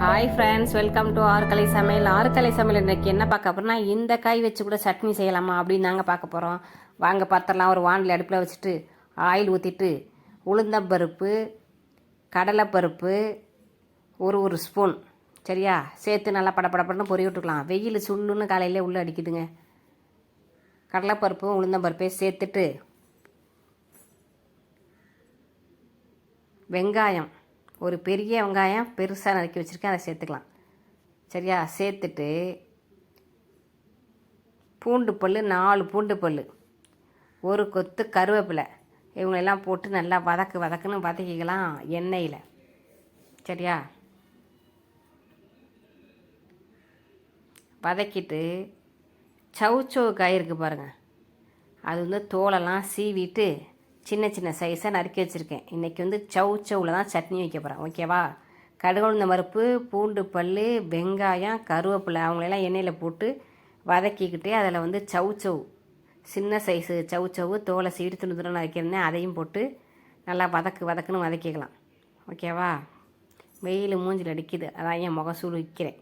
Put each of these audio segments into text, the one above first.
Hi friends welcome to ஆறுக்கலை சமையல். ஆறுக்கலை சமையல் இன்றைக்கி என்ன பார்க்க போகிறோம்னா இந்த காய் வச்சு கூட சட்னி செய்யலாமா அப்படின்னு நாங்கள் பார்க்க போகிறோம் வாங்க பார்த்துடலாம். ஒரு வானிலை அடுப்பில் வச்சுட்டு ஆயில் ஊற்றிட்டு உளுந்தம்பருப்பு கடலைப்பருப்பு ஒரு ஒரு ஸ்பூன் சரியா? சேர்த்து நல்லா படப்படப்படன்னு பொறி விட்டுக்கலாம். வெயில் சுள்ளுன்னு காலையிலே உள்ளே அடிக்குதுங்க. கடலைப்பருப்பும் உளுந்தம்பருப்பையும் சேர்த்துட்டு வெங்காயம் ஒரு பெரிய வெங்காயம் பெருசாக நறுக்கி வச்சுருக்கேன் அதை சேர்த்துக்கலாம். சரியா? சேர்த்துட்டு பூண்டு பல் நாலு பூண்டு பல் ஒரு கொத்து கருவேப்பிலை. இவங்களெல்லாம் போட்டு நல்லா வதக்கு வதக்குன்னு வதக்கிக்கலாம் எண்ணெயில். சரியா? வதக்கிட்டு சவுச்சவு காய் இருக்குது பாருங்கள் அது வந்து தோலெல்லாம் சீவிட்டு சின்ன சின்ன சைஸாக நறுக்கி வச்சுருக்கேன். இன்றைக்கி வந்து சவு சவுவில் தான் சட்னி வைக்க போகிறேன் ஓகேவா கடுகுழுந்த பருப்பு பூண்டு பல் வெங்காயம் கருவேப்பிலை அவங்களெல்லாம் எண்ணெயில் போட்டு வதக்கிக்கிட்டு அதில் வந்து சவு சவு சின்ன சைஸு சவு சவு தோலை சீடு துணி துணி நறுக்கிறேன் அதையும் போட்டு நல்லா வதக்கு வதக்குன்னு வதக்கிக்கலாம். ஓகேவா வெயில் மூஞ்சில் அடிக்குது. அதான் என் முகசூடு விற்கிறேன்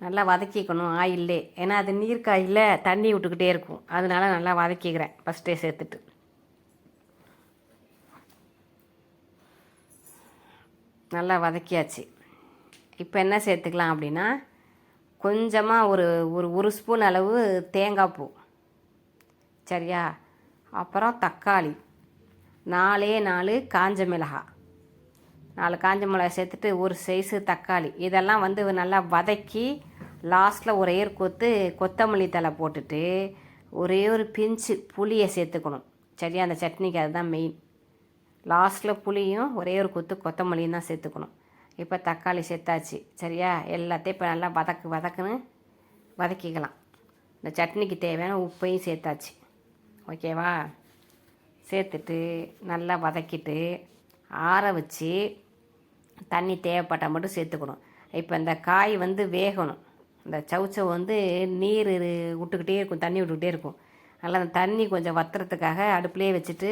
நல்லா வதக்கிக்கணும் ஆயிலே ஏன்னா அது நீர்க்காயில் தண்ணி விட்டுக்கிட்டே இருக்கும். அதனால நல்லா வதக்கிக்கிறேன். ஃபஸ்ட்டே சேர்த்துட்டு. நல்லா வதக்கியாச்சு. இப்போ என்ன சேர்த்துக்கலாம் அப்படின்னா கொஞ்சமாக ஒரு ஒரு ஒரு ஸ்பூன் அளவு தேங்காய் பூ. சரியா? அப்புறம் தக்காளி. நாலே நாலு காஞ்ச மிளகாய் நாலு காஞ்ச மிளகாய் சேர்த்துட்டு ஒரு சைஸு தக்காளி. இதெல்லாம் வந்து நல்லா வதக்கி லாஸ்ட்டில் ஒரு ஏர் கொத்து கொத்தமல்லி தலை போட்டுட்டு ஒரே ஒரு பிஞ்சு புளியை சேர்த்துக்கணும். சரியா? அந்த சட்னிக்கு அதுதான் மெயின் லாஸ்ட்டில் புளியும் ஒரே ஒரு கொத்து கொத்தமல்லியும் தான் சேர்த்துக்கணும். இப்போ தக்காளி சேர்த்தாச்சு சரியா? எல்லாத்தையும் இப்போ நல்லா வதக்கு வதக்குன்னு வதக்கிக்கலாம். இந்த சட்னிக்கு தேவையான உப்பையும் சேர்த்தாச்சு. ஓகேவா? சேர்த்துட்டு நல்லா வதக்கிட்டு ஆற வச்சு தண்ணி தேவைப்பட்டால் மட்டும் சேர்த்துக்கணும். இப்போ இந்த காய் வந்து வேகணும். இந்த சவுச்சவ் வந்து நீர் விட்டுக்கிட்டே இருக்கும் தண்ணி விட்டுக்கிட்டே இருக்கும். நல்லா அந்த தண்ணி கொஞ்சம் வத்துறதுக்காக அடுப்புலேயே வச்சுட்டு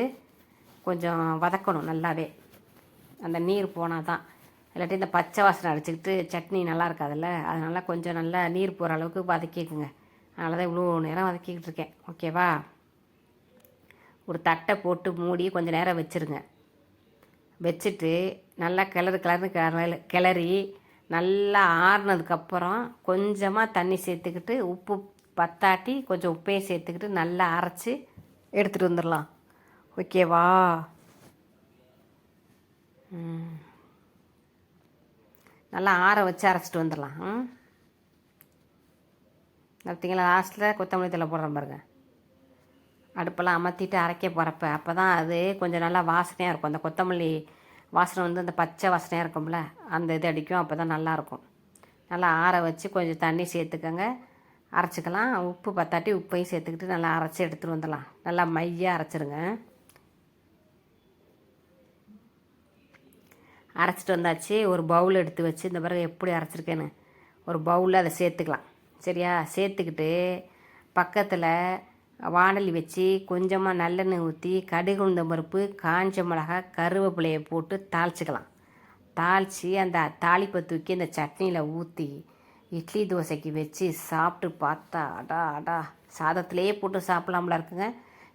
கொஞ்சம் வதக்கணும் நல்லாவே. அந்த நீர் போனால் தான் இல்லாட்டி இந்த பச்சை வாசனை அடிச்சுக்கிட்டு சட்னி நல்லா இருக்காதுல்ல? அதனால் கொஞ்சம் நல்லா நீர் போகிற அளவுக்கு வதக்கிக்குங்க. அதனால தான் இவ்வளோ நேரம் வதக்கிக்கிட்டு இருக்கேன். ஓகேவா ஒரு தட்டை போட்டு மூடி கொஞ்சம் நேரம் வச்சுருங்க. வச்சுட்டு நல்லா கிளறு கிளறு கிளறு கிளறி நல்லா ஆறுனதுக்கப்புறம் கொஞ்சமாக தண்ணி சேர்த்துக்கிட்டு உப்பு பத்தாட்டி கொஞ்சம் உப்பையும் சேர்த்துக்கிட்டு நல்லா அரைச்சி எடுத்துகிட்டு வந்துடலாம். ஓகேவா நல்லா ஆற வச்சு அரைச்சிட்டு வந்துடலாம். பார்த்தீங்களா லாஸ்ட்டில் கொத்தமல்லி தலை போடுறேன் பாருங்கள் அடுப்பெல்லாம் அமர்த்திட்டு அரைக்க போகிறப்ப அப்போ தான் அது கொஞ்சம் நல்லா வாசனையாக இருக்கும். அந்த கொத்தமல்லி வாசனை வந்து அந்த பச்சை வாசனையாக இருக்கும்ல அந்த இது அடிக்கும். அப்போ தான் நல்லாயிருக்கும் நல்லா ஆற வச்சு கொஞ்சம் தண்ணி சேர்த்துக்கோங்க. அரைச்சிக்கலாம். உப்பு பத்தாட்டி உப்பையும் சேர்த்துக்கிட்டு நல்லா அரைச்சி எடுத்துகிட்டு வந்துடலாம். நல்லா மையாக அரைச்சிருங்க. அரைச்சிட்டு வந்தாச்சு. ஒரு பவுல் எடுத்து வச்சு இந்த பிறகு எப்படி அரைச்சிருக்கேன்னு. ஒரு பவுலில் அதை சேர்த்துக்கலாம். சரியா? சேர்த்துக்கிட்டு பக்கத்தில் வானலி வச்சு கொஞ்சமாக நல்லெண்ணெய் ஊற்றி கடுகு உளுந்த பருப்பு காஞ்ச மிளகா கருவேப்பிலையை போட்டு தாளிச்சிக்கலாம். தாளித்து அந்த தாளிப்பை தூக்கி அந்த சட்னியில் ஊற்றி இட்லி தோசைக்கு வச்சு சாப்பிட்டு பார்த்தா அடா அடா. சாதத்திலே போட்டு சாப்பிட்லாம்ல இருக்குங்க.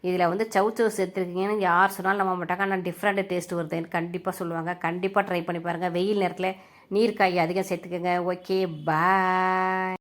இதில் வந்து சவு சேர்த்துருக்கீங்கன்னு யார் சொன்னாலும் நம்ப மாட்டாங்க. ஆனால் டிஃப்ரெண்ட் டேஸ்ட் வருதுன்னு கண்டிப்பாக சொல்லுவாங்க. கண்டிப்பாக ட்ரை பண்ணி பாருங்கள் வெயில் நேரத்தில் நீர் காய் அதிகம் சேர்த்துக்கோங்க. Okay bye